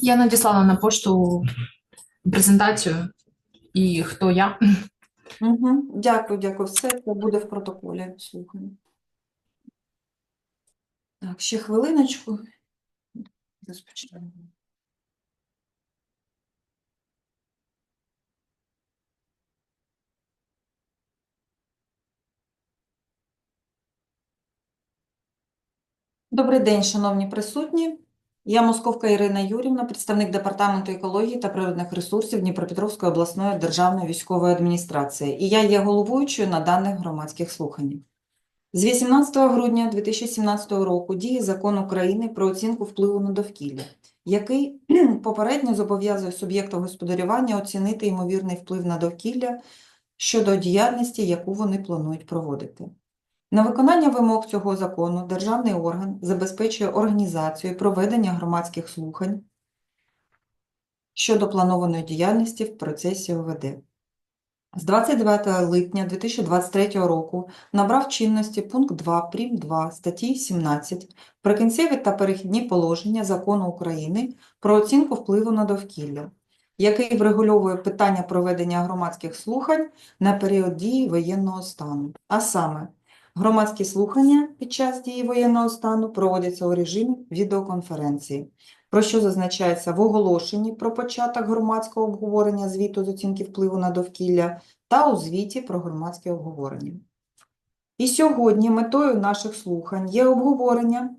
Я надіслала на пошту презентацію і хто я. Угу. Дякую, дякую. Все це буде в протоколі. Слухаю. Так, ще хвилиночку. Розпочнемо. Добрий день, шановні присутні. Я Московка Ірина Юрівна, представник Департаменту екології та природних ресурсів Дніпропетровської обласної державної військової адміністрації, і я є головуючою на даних громадських слуханнях. З 18 грудня 2017 року діє Закон України про оцінку впливу на довкілля, який попередньо зобов'язує суб'єкту господарювання оцінити ймовірний вплив на довкілля щодо діяльності, яку вони планують проводити. На виконання вимог цього закону державний орган забезпечує організацію проведення громадських слухань щодо планованої діяльності в процесі ОВД. З 29 липня 2023 року набрав чинності пункт 2 прим. 2 статті 17 Прикінцеві та перехідні положення Закону України про оцінку впливу на довкілля, який врегульовує питання проведення громадських слухань на період дії воєнного стану, а саме Громадські слухання під час дії воєнного стану проводяться у режимі відеоконференції, про що зазначається в оголошенні про початок громадського обговорення звіту з оцінки впливу на довкілля та у звіті про громадське обговорення. І сьогодні метою наших слухань є обговорення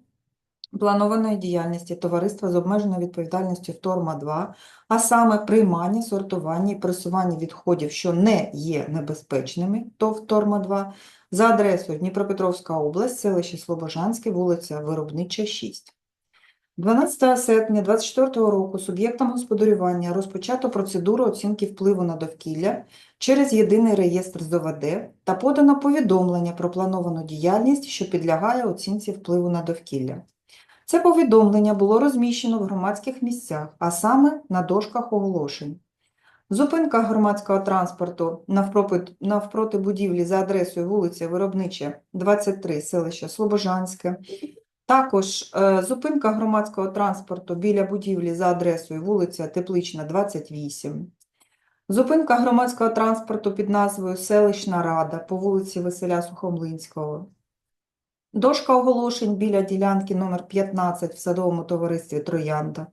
планованої діяльності товариства з обмеженою відповідальністю «Вторма-2», а саме приймання, сортування і пресування відходів, що не є небезпечними, ТОВ «Вторма-2», за адресою Дніпропетровська область, селище Слобожанське, вулиця Виробнича, 6. 12 серпня 2024 року суб'єктом господарювання розпочато процедуру оцінки впливу на довкілля через єдиний реєстр з ОВД та подано повідомлення про плановану діяльність, що підлягає оцінці впливу на довкілля. Це повідомлення було розміщено в громадських місцях, а саме на дошках оголошень. Зупинка громадського транспорту навпроти, будівлі за адресою вулиця Виробнича, 23, селище Слобожанське. Також е, зупинка громадського транспорту біля будівлі за адресою вулиця Теплична, 28. Зупинка громадського транспорту під назвою Селищна Рада по вулиці Василя Сухомлинського. Дошка оголошень біля ділянки номер 15 в садовому товаристві Троянда.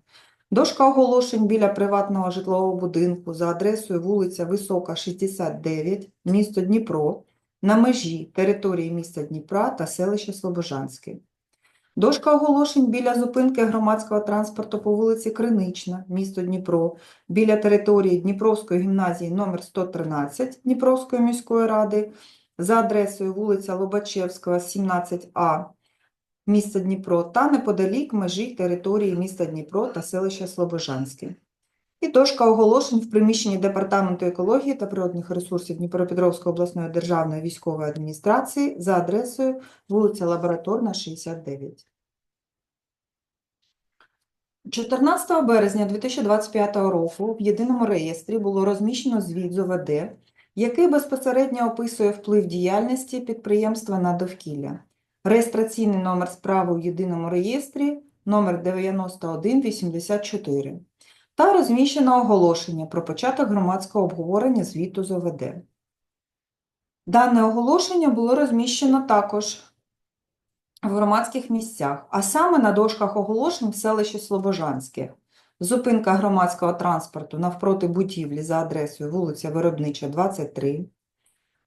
Дошка оголошень біля приватного житлового будинку за адресою вулиця Висока, 69, місто Дніпро, на межі території міста Дніпра та селища Слобожанське. Дошка оголошень біля зупинки громадського транспорту по вулиці Кринична, місто Дніпро, біля території Дніпровської гімназії номер 113 Дніпровської міської ради за адресою вулиця Лобачевського, 17А, міста Дніпро та неподалік межі території міста Дніпро та селища Слобожанське. І дошка оголошень в приміщенні Департаменту екології та природних ресурсів Дніпропетровської обласної державної військової адміністрації за адресою вулиця Лабораторна, 69. 14 березня 2025 року в єдиному реєстрі було розміщено звіт з ОВД, який безпосередньо описує вплив діяльності підприємства на довкілля. Реєстраційний номер справи у єдиному реєстрі номер 9184 та розміщено оголошення про початок громадського обговорення звіту з ОВД. Дане оголошення було розміщено також в громадських місцях, а саме на дошках оголошень в селищі Слобожанське. Зупинка громадського транспорту навпроти будівлі за адресою вулиця Виробнича, 23.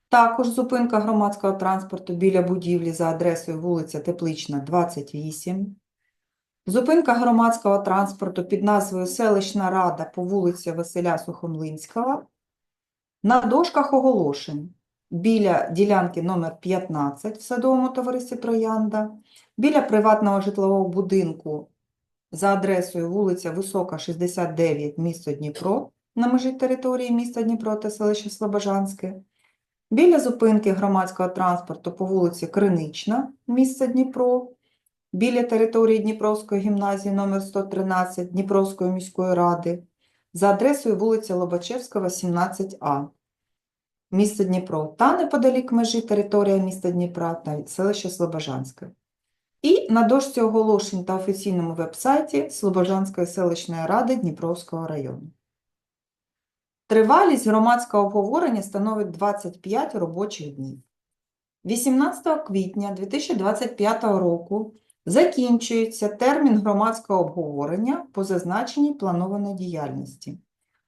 Також зупинка громадського транспорту біля будівлі за адресою вулиця Теплична, 28. Зупинка громадського транспорту під назвою Селищна Рада по вулиці Василя Сухомлинського. На дошках оголошень біля ділянки номер 15 в садовому товаристві Троянда, біля приватного житлового будинку за адресою вулиця Висока, 69, місто Дніпро, на межі території міста Дніпро та селища Слобожанське, біля зупинки громадського транспорту по вулиці Кринична, місто Дніпро, біля території Дніпровської гімназії номер 113 Дніпровської міської ради, за адресою вулиця Лобачевського, 17А, місто Дніпро, та неподалік межі територія міста Дніпра та селище Слобожанське. І на дошці оголошень та офіційному веб-сайті Слобожанської селищної ради Дніпровського району. Тривалість громадського обговорення становить 25 робочих днів. 18 квітня 2025 року закінчується термін громадського обговорення по зазначеній планованій діяльності.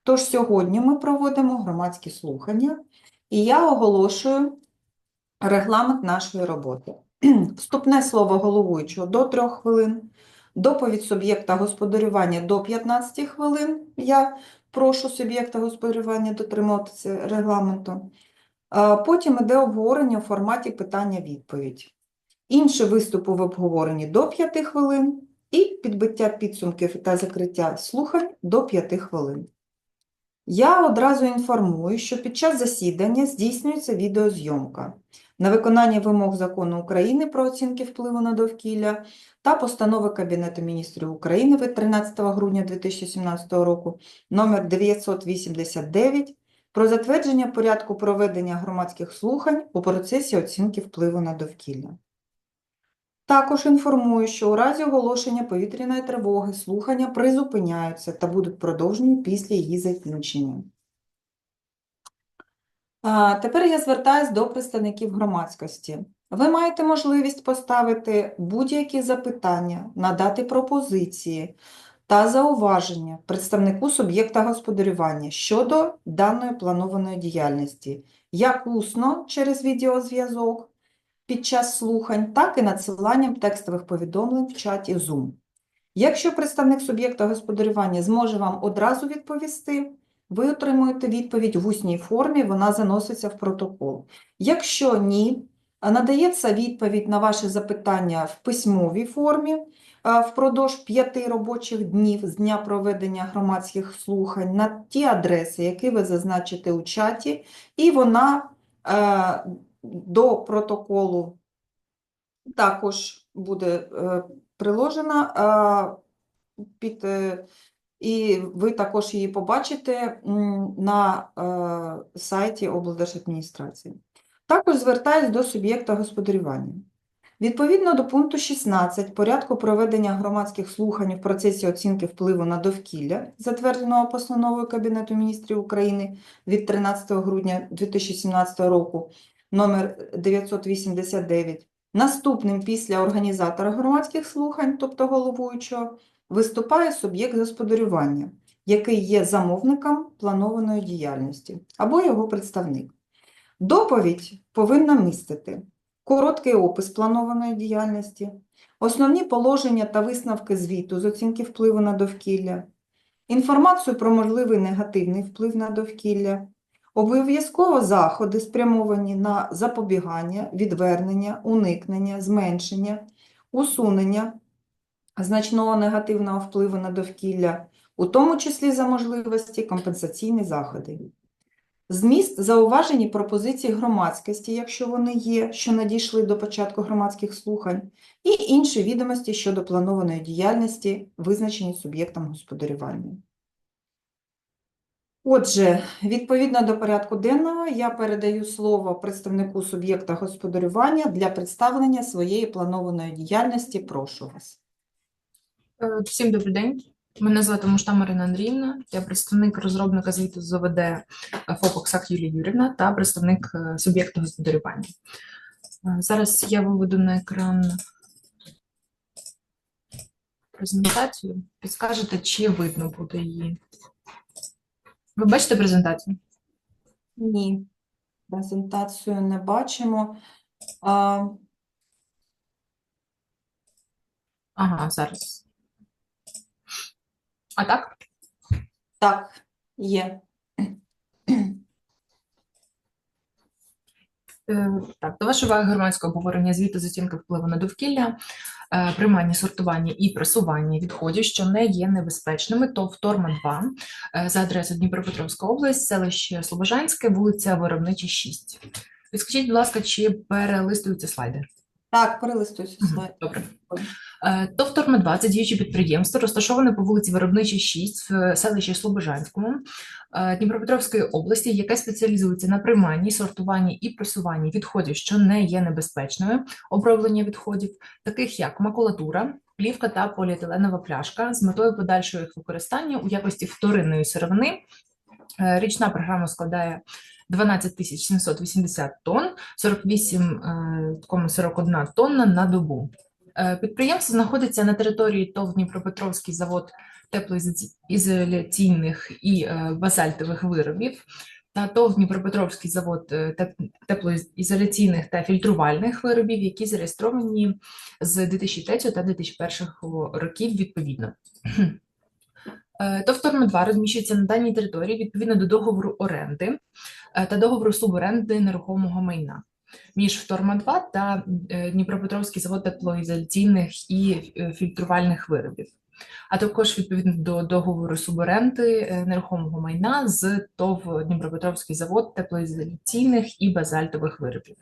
Тож сьогодні ми проводимо громадські слухання, і я оголошую регламент нашої роботи. Вступне слово головуючого до 3 хвилин, доповідь суб'єкта господарювання до 15 хвилин. Я прошу суб'єкта господарювання дотримуватися регламенту. Потім іде обговорення у форматі питання-відповідь. Інші виступи в обговоренні до 5 хвилин і підбиття підсумків та закриття слухань до 5 хвилин. Я одразу інформую, що під час засідання здійснюється відеозйомка на виконання вимог Закону України про оцінки впливу на довкілля та постанови Кабінету міністрів України від 13 грудня 2017 року номер 989 про затвердження порядку проведення громадських слухань у процесі оцінки впливу на довкілля. Також інформую, що у разі оголошення повітряної тривоги слухання призупиняються та будуть продовжені після її закінчення. Тепер я звертаюсь до представників громадськості. Ви маєте можливість поставити будь-які запитання, надати пропозиції та зауваження представнику суб'єкта господарювання щодо даної планованої діяльності, як усно через відеозв'язок під час слухань, так і надсиланням текстових повідомлень в чаті Zoom. Якщо представник суб'єкта господарювання зможе вам одразу відповісти, ви отримуєте відповідь в усній формі, вона заноситься в протокол. Якщо ні, надається відповідь на ваші запитання в письмовій формі впродовж п'яти робочих днів з дня проведення громадських слухань на ті адреси, які ви зазначите у чаті, і вона е, до протоколу також буде е, приложена е, під, е, і ви також її побачите на е, сайті облдержадміністрації. Також звертаюсь до суб'єкта господарювання. Відповідно до пункту 16 порядку проведення громадських слухань в процесі оцінки впливу на довкілля, затвердженого постановою Кабінету міністрів України від 13 грудня 2017 року, номер 989, наступним після організатора громадських слухань, тобто головуючого, виступає суб'єкт господарювання, який є замовником планованої діяльності, або його представник. Доповідь повинна містити короткий опис планованої діяльності, основні положення та висновки звіту з оцінки впливу на довкілля, інформацію про можливий негативний вплив на довкілля, обов'язково заходи спрямовані на запобігання, відвернення, уникнення, зменшення, усунення значного негативного впливу на довкілля, у тому числі за можливості компенсаційні заходи. Зміст зауважені пропозиції громадськості, якщо вони є, що надійшли до початку громадських слухань, і інші відомості щодо планованої діяльності, визначені суб'єктом господарювання. Отже, відповідно до порядку денного, я передаю слово представнику суб'єкта господарювання для представлення своєї планованої діяльності. Прошу вас. Е, Всім добрий день. Мене звати Мушта Марина Андріївна. Я представник розробника звіту з ОВД ФОП «Оксак» Юлія Юрівна та представник е, суб'єкта господарювання. Е, Зараз я виведу на екран презентацію. Підскажете, чи видно буде її. Ви бачите презентацію? Ні, презентацію не бачимо. А, Ага, зараз. А так? так, є. Е, Так, до вашої уваги громадське обговорення звіту з оцінки впливу на довкілля, е, приймання, сортування і пресування відходів, що не є небезпечними, то вторма 2 е, за адресою Дніпропетровська область, селище Слобожанське, вулиця Виробнича, 6. Підскажіть, будь ласка, чи перелистуються слайди? Так, перелистуйся Мгм, слайд. Добре. Е, ТОВ «Торма 2» – це діюче підприємство, розташоване по вулиці Виробнича, 6 в селищі Слобожанському е, Дніпропетровської області, яке спеціалізується на прийманні, сортуванні і пресуванні відходів, що не є небезпечними, оброблення відходів, таких як макулатура, плівка та поліетиленова пляшка, з метою подальшого їх використання у якості вторинної сировини. Е, Річна програма складає 12 тисяч 780 тонн, 48,41 тонна на добу. Е, Підприємство знаходиться на території ТОВ Дніпропетровський завод теплоізоляційних і е, базальтових виробів та ТОВ Дніпропетровський завод е, теплоізоляційних та фільтрувальних виробів, які зареєстровані з 2003 та 2001 років відповідно. ТОВ «Торма 2» розміщується на даній території відповідно до договору оренди та договору суборенди нерухомого майна між «Вторма 2 та е, Дніпропетровський завод теплоізоляційних і е, фільтрувальних виробів, а також відповідно до договору суборенди е, нерухомого майна з ТОВ Дніпропетровський завод теплоізоляційних і базальтових виробів.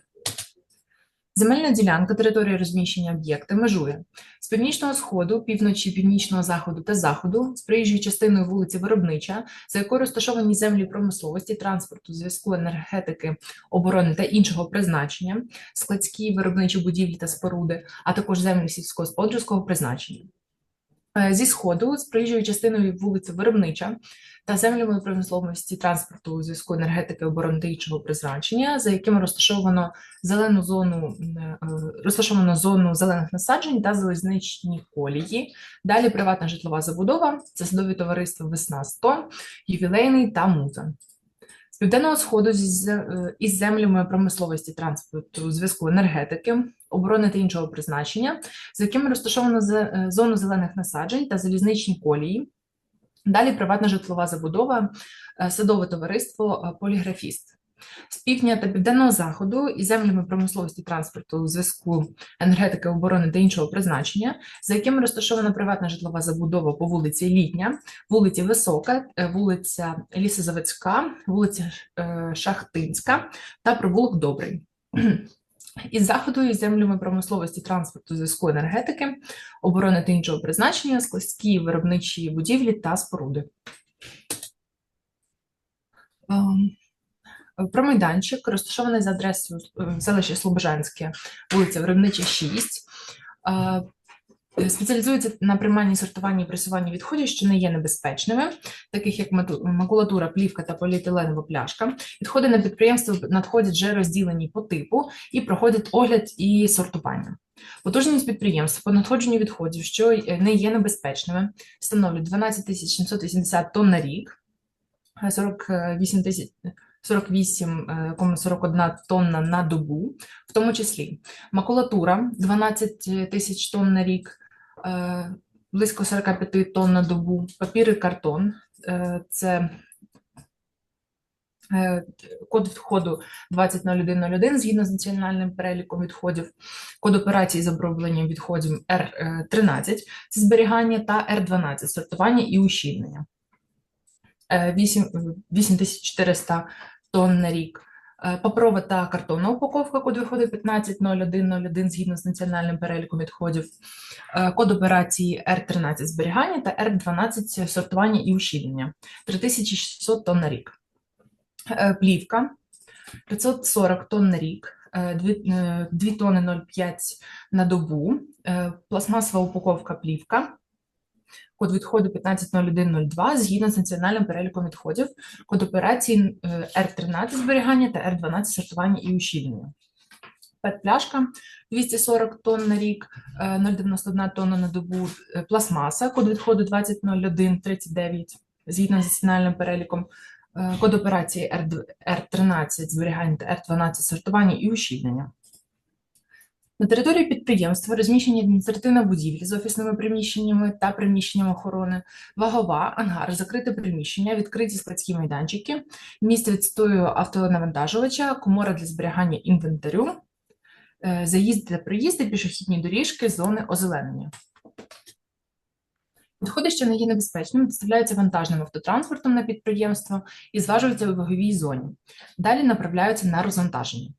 Земельна ділянка території розміщення об'єкта межує з північного сходу, півночі, північного заходу та заходу, з проїжджою частиною вулиці Виробнича, за якою розташовані землі промисловості, транспорту, зв'язку, енергетики, оборони та іншого призначення, складські виробничі будівлі та споруди, а також землі сільськогосподарського призначення. Е, Зі сходу, з проїжджою частиною вулиці Виробнича та землями промисловості, транспорту, зв'язку, енергетики, оборони призначення, за якими розташовано зелену зону, е, розташовано зону зелених насаджень та залізничні колії. Далі приватна житлова забудова, це садові товариства Весна 100, ювілейний та муза. З південного сходу е, із землями промисловості, транспорту, зв'язку, енергетики, оборони та іншого призначення, за якими розташовано е, зону зелених насаджень та залізничні колії. Далі приватна житлова забудова, е, садове товариство е, Поліграфіст. З півдня та південного заходу і землями промисловості, транспорту, зв'язку, енергетики, оборони та іншого призначення, за якими розташована приватна житлова забудова по вулиці Літня, вулиці Висока, вулиця Лісозаводська, вулиця Шахтинська та провулок Добрий. Із заходу і землями промисловості, транспорту, зв'язку, енергетики, оборони та іншого призначення, складські виробничі будівлі та споруди. Промайданчик Про майданчик розташований за адресою селища Слобожанське, вулиця Виробнича, 6. Е, Спеціалізується на прийманні, сортуванні і пресуванні відходів, що не є небезпечними, таких як макулатура, плівка та поліетиленова пляшка. Відходи на підприємство надходять вже розділені по типу і проходять огляд і сортування. Потужність підприємств по надходженню відходів, що е, не є небезпечними, становлять 12 780 тонн на рік, е, 48 тисяч 48,41 тонна на добу, в тому числі макулатура 12 тисяч тонн на рік, е, близько 45 тонн на добу, папір і картон, е, це е, код входу 200101 згідно з національним переліком відходів, код операції з обробленням відходів R13 – це зберігання, та R12 – сортування і ущільнення. Е, 8 8400 тонн на рік. Е, Паперова та картонна упаковка, код виходу 150101 згідно з національним переліком відходів. Е, Код операції R13 зберігання та R12 сортування і ущільнення 3600 тонн на рік. Е, Плівка 540 тонн на рік, 2 тонни 0,5 на добу. Пластмасова упаковка плівка. Код відходу 150102 згідно з національним переліком відходів, код операції е, R13 зберігання та R12 сортування і ущільнення. ПЕТ-пляшка 240 тонн на рік, е, 0,91 тонна на добу, е, пластмаса, код відходу 200139 згідно з національним переліком, е, код операції R2 R13 зберігання та R12 сортування і ущільнення. На території підприємства розміщені адміністративна будівля з офісними приміщеннями та приміщенням охорони, вагова, ангар, закрите приміщення, відкриті складські майданчики, місце відстою автонавантажувача, комора для зберігання інвентарю, е, заїзди та приїзди, пішохідні доріжки, зони озеленення. Відходи, що не є небезпечними, доставляються вантажним автотранспортом на підприємство і зважуються у ваговій зоні. Далі направляються на розвантаження.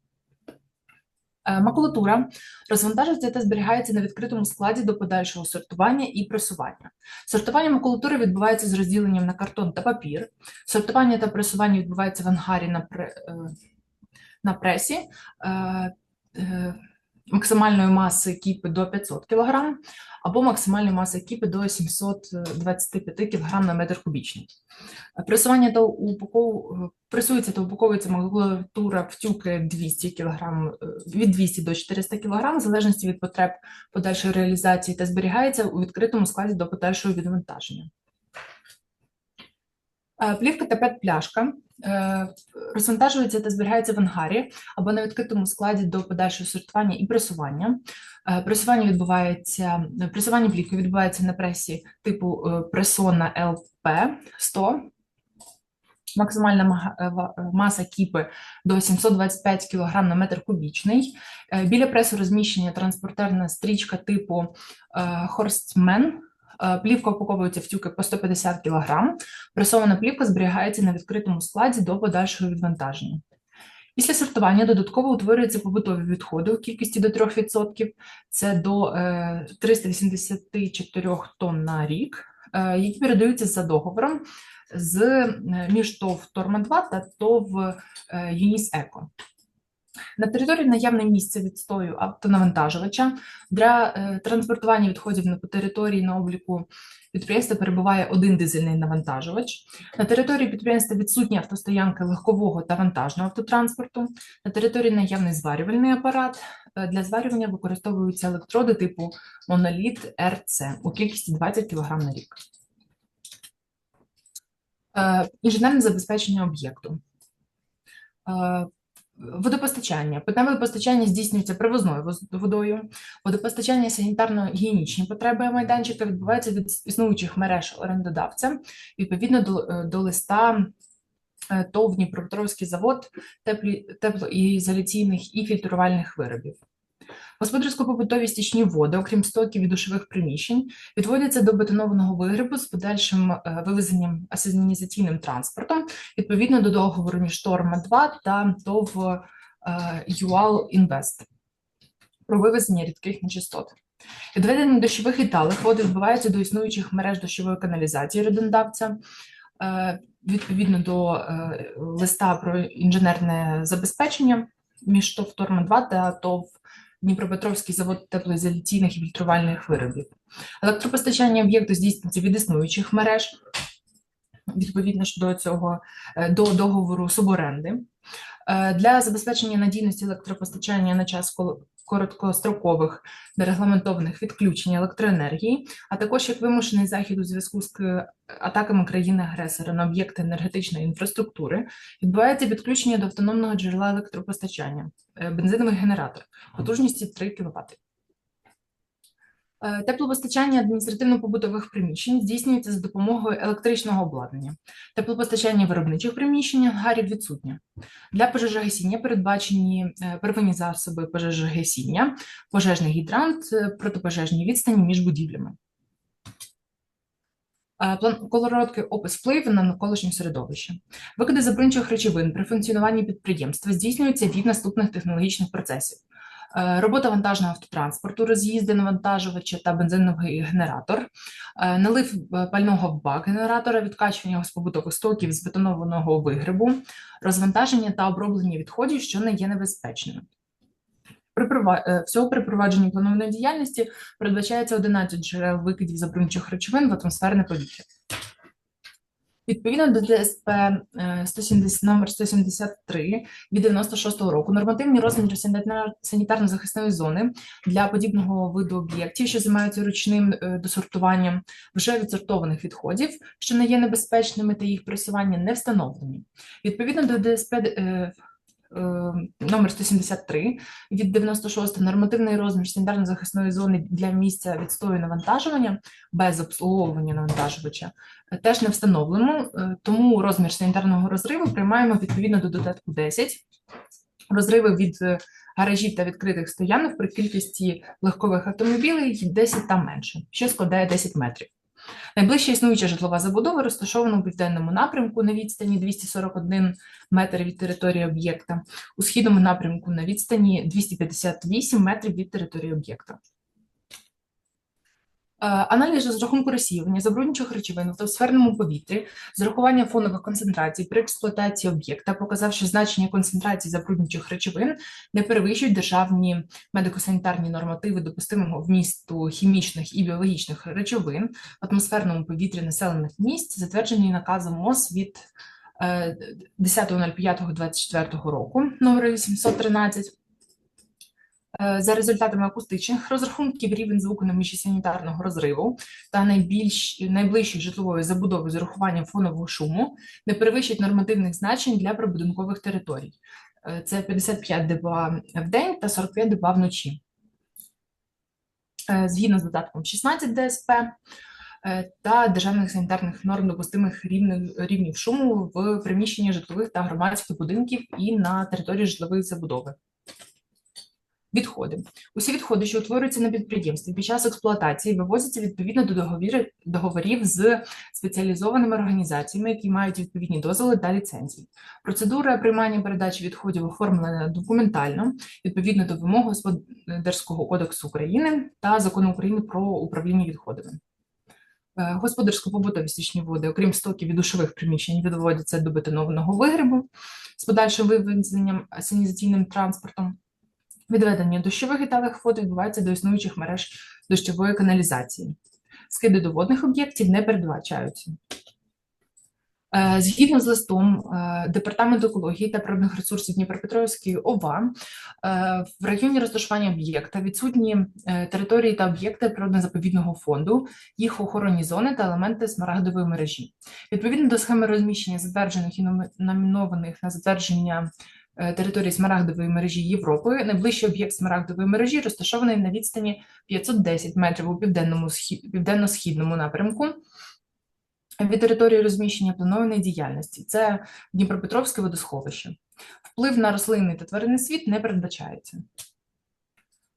Е, Макулатура розвантажується та зберігається на відкритому складі до подальшого сортування і пресування. Сортування макулатури відбувається з розділенням на картон та папір. Сортування та пресування відбувається в ангарі на, пре, е, на пресі. Е, е, Максимальної маси кіпи до 500 кг або максимальної маси кіпи до 725 кг на метр кубічний. Е, Пресування та упаков... е, пресується та упаковується макулатура в тюки 200 кг, від 200 до 400 кг, в залежності від потреб подальшої реалізації та зберігається у відкритому складі до подальшого відвантаження. Е, Плівка та пет-пляшка е, розвантажується та зберігається в ангарі або на відкритому складі до подальшого сортування і пресування. Е, Пресування відбувається, пресування плівки відбувається на пресі типу Pressona LP 100. Максимальна маса кіпи до 725 кг на метр кубічний. Біля преси розміщення транспортерна стрічка типу. Е, Плівка упаковується в тюки по 150 кг. Пресована плівка зберігається на відкритому складі до подальшого відвантаження. Після сортування додатково утворюються побутові відходи у кількості до 3%. Це до е, 384 тонн на рік, е, які передаються за договором з е, між ТОВ Торма-2 та ТОВ е, Юніс Еко. На території наявне місце відстою автонавантажувача. Для е, транспортування відходів по території на обліку підприємства перебуває один дизельний навантажувач. На території підприємства відсутні автостоянки легкового та вантажного автотранспорту. На території наявний зварювальний апарат. Е, Для зварювання використовуються електроди типу моноліт РЦ у кількості 20 кг на рік. Е, Інженерне забезпечення об'єкту. Водопостачання. Питне водопостачання здійснюється привозною водою. Водопостачання санітарно-гігієнічні потреби майданчика відбувається від існуючих мереж орендодавця відповідно до, е, до листа е, ТОВ Дніпропетровський завод теплі, теплоізоляційних і фільтрувальних виробів. Господарсько-побутові стічні води, окрім стоків і душових приміщень, відводяться до бетонованого вигребу з подальшим е, вивезенням асенізаційним транспортом відповідно до договору між Торма 2 та ТОВ е, ЮАЛ Інвест про вивезення рідких нечистот. Відведення дощових і талих вод відбувається до існуючих мереж дощової каналізації орендодавця, е, відповідно до листа про інженерне забезпечення між ТОВ Торма 2 та ТОВ Дніпропетровський завод теплоізоляційних і фільтрувальних виробів. Електропостачання об'єкту здійснюється від існуючих мереж, відповідно до цього е, до договору суборенди. Е, Для забезпечення надійності електропостачання на час короткострокових нерегламентованих відключень електроенергії, а також як вимушений захід у зв'язку з атаками країни-агресора на об'єкти енергетичної інфраструктури, відбувається підключення до автономного джерела електропостачання, бензинових генераторів генератор потужністю 3 кВт. Е, Теплопостачання адміністративно-побутових приміщень здійснюється за допомогою електричного обладнання. Теплопостачання виробничих приміщень ангарів відсутнє. Для пожежогасіння передбачені е, первинні засоби пожежогасіння, пожежний гідрант, е, протипожежні відстані між будівлями. План опис впливу на навколишнє середовище. Викиди забруднюючих речовин при функціонуванні підприємства здійснюються від наступних технологічних процесів. Е, Робота вантажного автотранспорту, роз'їзди навантажувача та бензиновий генератор, е, налив е, пального в бак генератора, відкачування побутових стоків з бетонованого вигребу, розвантаження та оброблення відходів, що не є небезпечними. Всього при провадженні планованої діяльності передбачається 11 джерел викидів забруднюючих речовин в атмосферне повітря. Відповідно до ДСП е, 170, номер 173 від 96-го року нормативні розміри санітарно-захисної зони для подібного виду об'єктів, що займаються ручним е, досортуванням вже відсортованих відходів, що не є небезпечними та їх пресування не встановлені. Відповідно до ДСП е, е, номер 173 від 96 нормативний розмір санітарно-захисної зони для місця відстою навантажування без обслуговування навантажувача е, теж не встановлено, е, тому розмір санітарного розриву приймаємо відповідно до додатку 10. Розриви від е, гаражів та відкритих стоянок при кількості легкових автомобілів 10 та менше, що складає 10 метрів. Найближча існуюча житлова забудова розташована у південному напрямку на відстані 241 метр від території об'єкта, у східному напрямку на відстані 258 метрів від території об'єкта. Е, Аналіз розрахунку розсіювання забруднюючих речовин в атмосферному повітрі з урахуванням фонових концентрацій при експлуатації об'єкта показав, що значення концентрацій забруднюючих речовин не перевищують державні медико-санітарні нормативи допустимого вмісту хімічних і біологічних речовин в атмосферному повітрі населених місць, затверджені наказом МОЗ від е, 10.05.24 року номер 813. Е, За результатами акустичних розрахунків рівень звуку на межі санітарного розриву та найбільш найближчої житлової забудови з урахуванням фонового шуму не перевищить нормативних значень для прибудинкових територій. Е, Це 55 дБ в день та 45 дБ вночі. Е, Згідно з додатком 16 ДСП та державних санітарних норм допустимих рівнів шуму в приміщенні житлових та громадських будинків і на території житлової забудови. Відходи. Усі відходи, що утворюються на підприємстві під час експлуатації, вивозяться відповідно до договір- договорів з спеціалізованими організаціями, які мають відповідні дозволи та ліцензії. Процедура приймання передачі відходів оформлена документально відповідно до вимог Господарського кодексу України та Закону України про управління відходами. Е, Господарсько-побутові стічні води, окрім стоків і душових приміщень, відводяться до бетонованого вигрібу з подальшим вивезенням санізаційним транспортом. Відведення дощових і талих вод відбувається до існуючих мереж дощової каналізації. Скиди до водних об'єктів не передбачаються. Е, Згідно з листом е, Департаменту екології та природних ресурсів Дніпропетровської ОВА, е, в районі розташування об'єкта відсутні території та об'єкти природно-заповідного фонду, їх охоронні зони та елементи смарагдової мережі. Відповідно до схеми розміщення затверджених і номінованих на затвердження території смарагдової мережі Європи, найближчий об'єкт смарагдової мережі розташований на відстані 510 метрів у південному схі- південно-східному напрямку від території розміщення планованої діяльності. Це Дніпропетровське водосховище. Вплив на рослинний та тваринний світ не передбачається.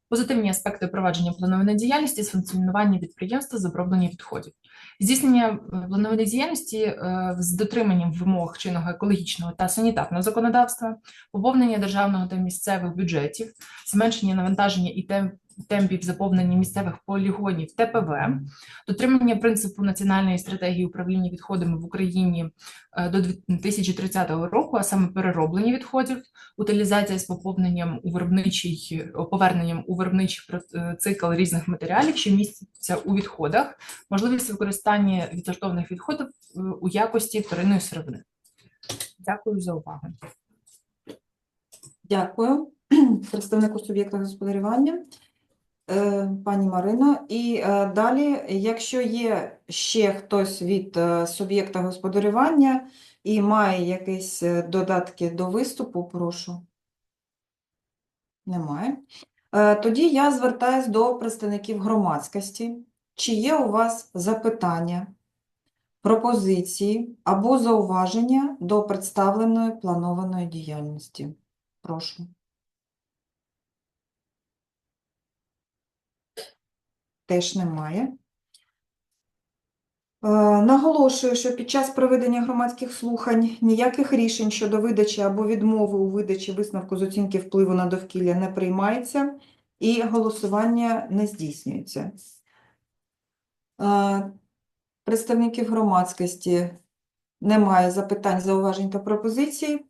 Позитивні аспекти провадження планованої діяльності з функціонування підприємства з оброблення відходів. Здійснення е, планованої діяльності е, з дотриманням вимог чинного екологічного та санітарного законодавства, поповнення державного та місцевих бюджетів, зменшення навантаження і темпів заповнення місцевих полігонів ТПВ, дотримання принципу національної стратегії управління відходами в Україні е, до 2030 року, а саме перероблення відходів, утилізація з поповненням у виробничий поверненням у виробничий е, цикл різних матеріалів, що містяться у відходах, можливість використання відсортованих відходів е, у якості вторинної сировини. Дякую за увагу. Дякую представнику суб'єкта господарювання, е, пані Марино. І е, далі, якщо є ще хтось від е, суб'єкта господарювання і має якісь е, додатки до виступу, прошу. Немає. Е, Тоді я звертаюсь до представників громадськості. Чи є у вас запитання, пропозиції або зауваження до представленої планованої діяльності? Прошу. Теж немає. Е, Наголошую, що під час проведення громадських слухань ніяких рішень щодо видачі або відмови у видачі висновку з оцінки впливу на довкілля не приймається і голосування не здійснюється. Е, Представників громадськості немає запитань, зауважень та пропозицій.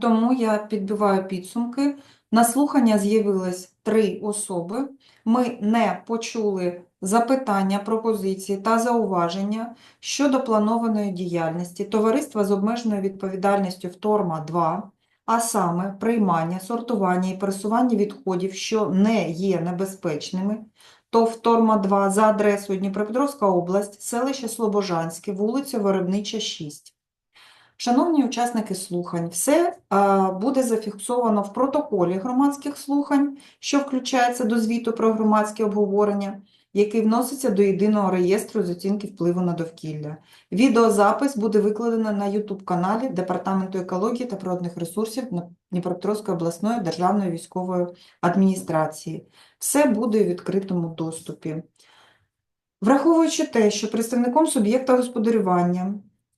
Тому я підбиваю підсумки. На слухання з'явилось три особи. Ми не почули запитання, пропозиції та зауваження щодо планованої діяльності Товариства з обмеженою відповідальністю «Вторма-2», а саме приймання, сортування і пересування відходів, що не є небезпечними, то «Вторма-2» за адресою Дніпропетровська область, селище Слобожанське, вулиця Виробнича, 6. Шановні учасники слухань, все буде зафіксовано в протоколі громадських слухань, що включається до звіту про громадське обговорення, який вноситься до єдиного реєстру з оцінки впливу на довкілля. Відеозапис буде викладено на YouTube-каналі Департаменту екології та природних ресурсів Дніпропетровської обласної державної військової адміністрації. Все буде у відкритому доступі. Враховуючи те, що представником суб'єкта господарювання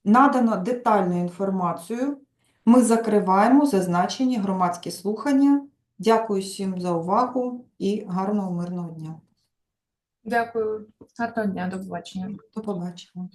надано детальну інформацію, ми закриваємо зазначені громадські слухання. Дякую всім за увагу і гарного мирного дня. Дякую. Гарного дня, до побачення. До побачення.